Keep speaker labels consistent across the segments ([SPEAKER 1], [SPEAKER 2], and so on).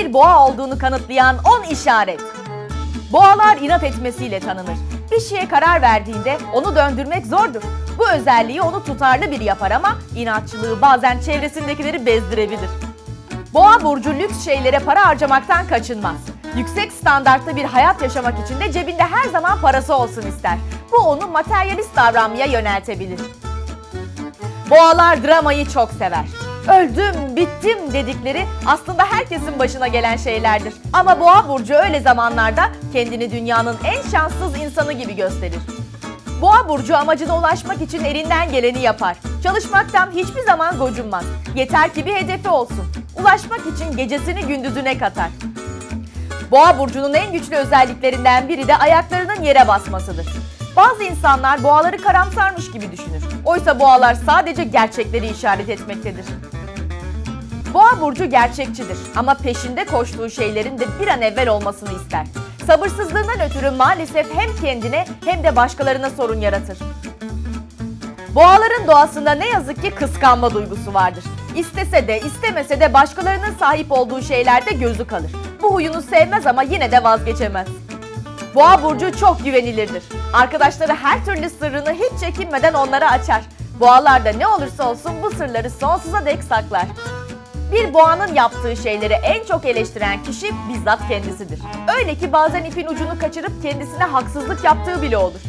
[SPEAKER 1] bir boğa olduğunu kanıtlayan 10 işaret. Boğalar inat etmesiyle tanınır. Bir şeye karar verdiğinde onu döndürmek zordur. Bu özelliği onu tutarlı biri yapar ama inatçılığı bazen çevresindekileri bezdirebilir. Boğa burcu lüks şeylere para harcamaktan kaçınmaz. Yüksek standartta bir hayat yaşamak için de cebinde her zaman parası olsun ister. Bu onu materyalist davranmaya yöneltebilir. Boğalar dramayı çok sever. Öldüm, bittim dedikleri aslında herkesin başına gelen şeylerdir. Ama boğa burcu öyle zamanlarda kendini dünyanın en şanssız insanı gibi gösterir. Boğa burcu amacına ulaşmak için elinden geleni yapar. Çalışmaktan hiçbir zaman gocunmaz. Yeter ki bir hedefi olsun. Ulaşmak için gecesini gündüzüne katar. Boğa burcunun en güçlü özelliklerinden biri de ayaklarının yere basmasıdır. Bazı insanlar boğaları karamsarmış gibi düşünür. Oysa boğalar sadece gerçekleri işaret etmektedir. Boğa burcu gerçekçidir ama peşinde koştuğu şeylerin de bir an evvel olmasını ister. Sabırsızlığından ötürü maalesef hem kendine hem de başkalarına sorun yaratır. Boğaların doğasında ne yazık ki kıskanma duygusu vardır. İstese de istemese de başkalarının sahip olduğu şeylerde gözü kalır. Bu huyunu sevmez ama yine de vazgeçemez. Boğa burcu çok güvenilirdir. Arkadaşları her türlü sırrını hiç çekinmeden onlara açar. Boğalar da ne olursa olsun bu sırları sonsuza dek saklar. Bir boğanın yaptığı şeyleri en çok eleştiren kişi bizzat kendisidir. Öyle ki bazen ipin ucunu kaçırıp kendisine haksızlık yaptığı bile olur.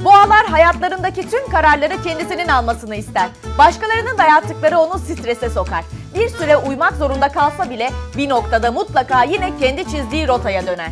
[SPEAKER 1] Boğalar hayatlarındaki tüm kararları kendisinin almasını ister. Başkalarının dayattıkları onu strese sokar. Bir süre uymak zorunda kalsa bile bir noktada mutlaka yine kendi çizdiği rotaya döner.